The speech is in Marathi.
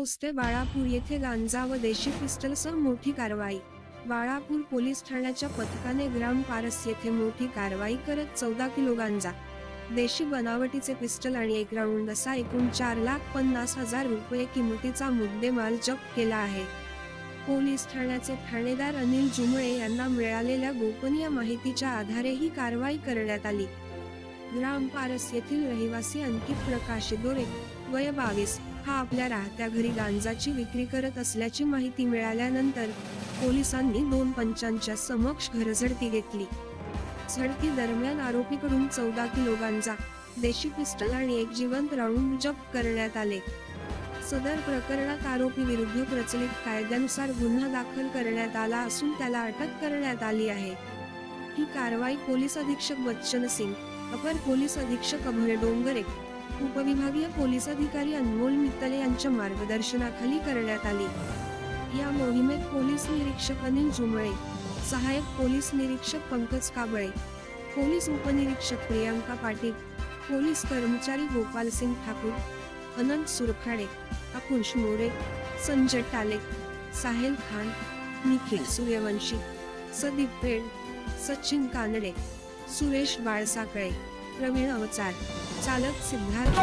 खोस्ते बाळापूर येथे गांजा व देशी पिस्टलसह मोठी कारवाई. बाळापूर पोलीस ठाण्याच्या पथकाने ग्राम पारस येथे मोठी कारवाई करत चौदा किलो गांजा देशी बनावटीचे पिस्टल आणि एक राऊंड असा एकूण चार लाख पन्नास हजार रुपये किमतीचा मुद्देमाल जप्त केला आहे. पोलीस ठाण्याचे ठाणेदार अनिल जुमळे यांना मिळालेल्या गोपनीय माहितीच्या आधारे ही कारवाई करण्यात आली. ग्राम पारस येथील रहिवासी अंकित प्रकाश दोरे वय बावीस हा आपल्या राहत्या घरी गांजाची विक्री करत असल्याची माहिती मिळाल्यानंतर पोलिसांनी दोन पंचांच्या समक्ष घरझडती घेतली. झडती दरम्यान आरोपीकडून चौदा किलो गांजा देशी पिस्टल आणि एक जिवंत राऊंड जप्त करण्यात आले. सदर प्रकरणात आरोपी विरुद्ध प्रचलित कायद्यानुसार गुन्हा दाखल करण्यात आला असून त्याला अटक करण्यात आली आहे. ही कारवाई पोलीस अधीक्षक बच्चन सिंग अपर पोलीस अधीक्षक अभय डोंगरे उपविभागीय पोलीस अधिकारी अनमोल मित्तले यांच्या मार्गदर्शनाखाली करण्यात आली. या मोहिमेत पोलीस निरीक्षक अनिल जुमळे सहाय्यक पोलीस निरीक्षक पंकज काबळे पोलीस उपनिरीक्षक प्रियांका पाटील पोलीस कर्मचारी गोपाल सिंग ठाकूर अनंत सुरखाडे अकुश मोरे संजय टाले साहिल खान निखिल सूर्यवंशी सदीप पेड सचिन कानडे सुरेश बाळसाकळे प्रवीण अवचार चालक सिद्धार्थ